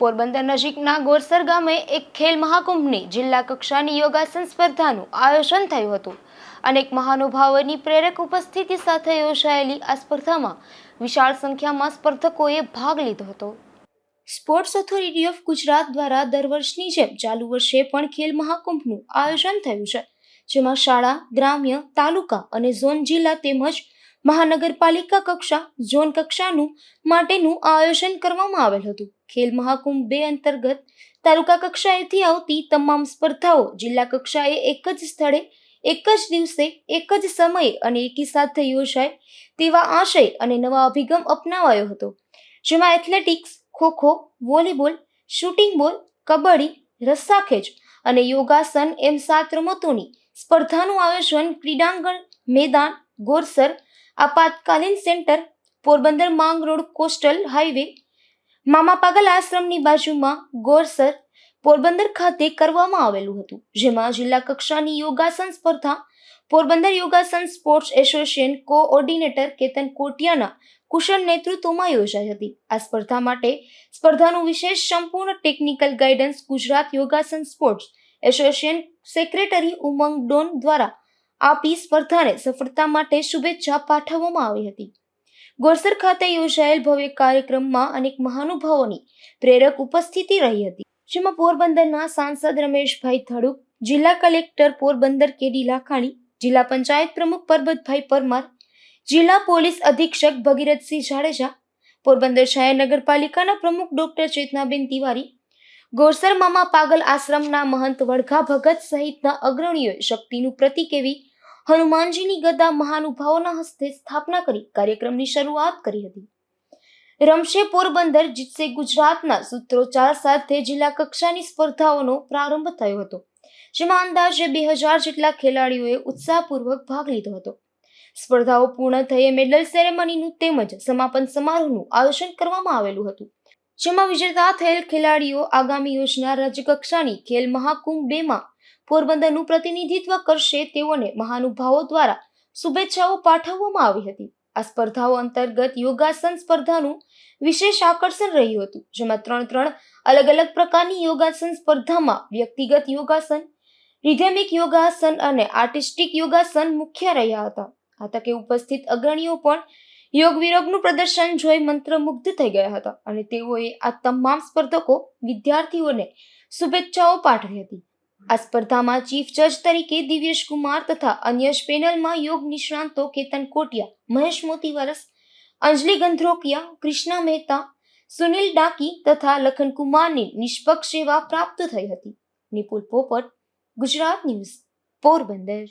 પોરબંદર નજીકના ગોરસર ગામે એક ખેલ મહાકુંભની જિલ્લા કક્ષાની યોગાસન સ્પર્ધાનું આયોજન થયું હતું. અનેક મહાનુભાવોની પ્રેરક ઉપસ્થિતિ સાથે યોજાયેલી આ સ્પર્ધામાં વિશાળ સંખ્યામાં સ્પર્ધકોએ ભાગ લીધો હતો. સ્પોર્ટ્સ ઓથોરિટી ઓફ ગુજરાત દ્વારા દર વર્ષની જેમ ચાલુ વર્ષે પણ ખેલ મહાકુંભનું આયોજન થયું છે, જેમાં શાળા, ગ્રામ્ય, તાલુકા અને ઝોન જિલ્લા તેમજ મહાનગરપાલિકા કક્ષા, ઝોન કક્ષાનું માટેનું આયોજન કરવામાં આવેલ હતું. ખેલ મહાકુંભ બે અંતર્ગત તાલુકા કક્ષાએથી આવતી તમામ સ્પર્ધાઓ જિલ્લા કક્ષાએ એક જ સ્થળે, એક જ દિવસે, એક જ સમયે અને એકી સાથે યોજાય તેવા આશય અને નવા અભિગમ અપનાવાયો હતો. જેમાં એથ્લેટિક્સ, ખોખો, વોલીબોલ, શૂટિંગ બોલ, કબડ્ડી રસ્સાખેંચ અને યોગાસન એમ સાત રમતોની સ્પર્ધાનું આયોજન ક્રીડાંગણ, મેદાન, ગોરસર આપાતકાલીન સેન્ટર, પોરબંદર માંગ રોડ કોસ્ટલ હાઈવે, મામા પાગલ આશ્રમની બાજુમાં ગોરસર, પોરબંદર ખાતે કરવામાં આવેલું હતું, જેમાં જિલ્લા કક્ષાની યોગાસન સ્પર્ધા, Porbandar Yogasana sports association coordinator Ketan કોટિયાના કુશળ નેતૃત્વમાં યોજાઈ હતી. આ સ્પર્ધા માટે સ્પર્ધાનું વિશેષ સંપૂર્ણ technical guidance Gujarat Yogasana sports association secretary Umang Don દ્વારા આપી સ્પર્ધાને સફળતા માટે શુભેચ્છા પાઠવવામાં આવી હતી. ગોરસર ખાતે યોજાયેલ ભવ્ય કાર્યક્રમમાં અનેક મહાનુભાવોની પ્રેરક ઉપસ્થિતિ રહી હતી. જેમાં પોરબંદરના સાંસદ રમેશભાઈ થડુક જિલ્લા કલેક્ટર પોરબંદર કેડી લાખાણી, જિલ્લા પંચાયત પ્રમુખ પરબતભાઈ પરમાર, જિલ્લા પોલીસ અધિક્ષક ભગીરથસિંહ જાડેજા, પોરબંદર શહેર નગરપાલિકાના પ્રમુખ ડોક્ટર ચેતનાબેન તિવારી ગોરસર પાગલ આશ્રમના મહંત વડઘા ભગત સહિતના અગ્રણીઓએ શક્તિનું પ્રતીક એવી હનુમાનજીની ગદા મહાનુભાવોના હસ્તે સ્થાપના કરી કાર્યક્રમની શરૂઆત કરી હતી. રમશે પોરબંદર જીતશે ગુજરાતના સૂત્રોચ્ચાર સાથે જિલ્લા કક્ષાની સ્પર્ધાઓનો પ્રારંભ થયો હતો, જેમાં અંદાજે બે હજાર જેટલા ખેલાડીઓએ ઉત્સાહપૂર્વક ભાગ લીધો હતો. સ્પર્ધાઓ પૂર્ણ થયે મેડલ સેરેમનીનું તેમજ સમાપન સમારોહનું આયોજન કરવામાં આવેલું હતું. જેમાં વિજેતા થયેલ ખેલાડીઓ આગામી યોજના રાજ્યકક્ષાની ખેલ મહાકુંભ બેમાં પોરબંદરનું પ્રતિનિધિત્વ કરશે તેઓને મહાનુભાવો દ્વારા શુભેચ્છાઓ પાઠવવામાં આવી હતી. આ સ્પર્ધાઓ અંતર્ગત યોગાસન સ્પર્ધાનું વિશેષ આકર્ષણ રહ્યું હતું, જેમાં ત્રણ ત્રણ અલગ અલગ પ્રકારની યોગાસન સ્પર્ધામાં વ્યક્તિગત યોગાસન રિધેમિક યોગાસન અને આર્ટિસ્ટિક યોગાસન મુખ્ય રહ્યા હતા. આ તકે ઉપસ્થિત અગ્રણીઓ પણ યોગ વિરોગનું પ્રદર્શન જોઈ મંત્રમુગ્ધ થઈ ગયા હતા અને તેઓએ આ તમામ સ્પર્ધકો વિદ્યાર્થીઓને શુભેચ્છાઓ પાઠવી હતી. આ સ્પર્ધામાં ચીફ જજ તરીકે દિવ્યેશ કુમાર તથા અન્ય પેનલમાં યોગ નિષ્ણાંતો કેતન કોટિયા, મહેશ મોતીવરસ, અંજલિ ગંધ્રોકિયા, કૃષ્ણા મહેતા, સુનિલ ડાકી તથા લખન કુમારની નિષ્પક્ષ સેવા પ્રાપ્ત થઈ હતી. નિપુલ પોપટ, ગુજરાત ન્યૂઝ, પોરબંદર.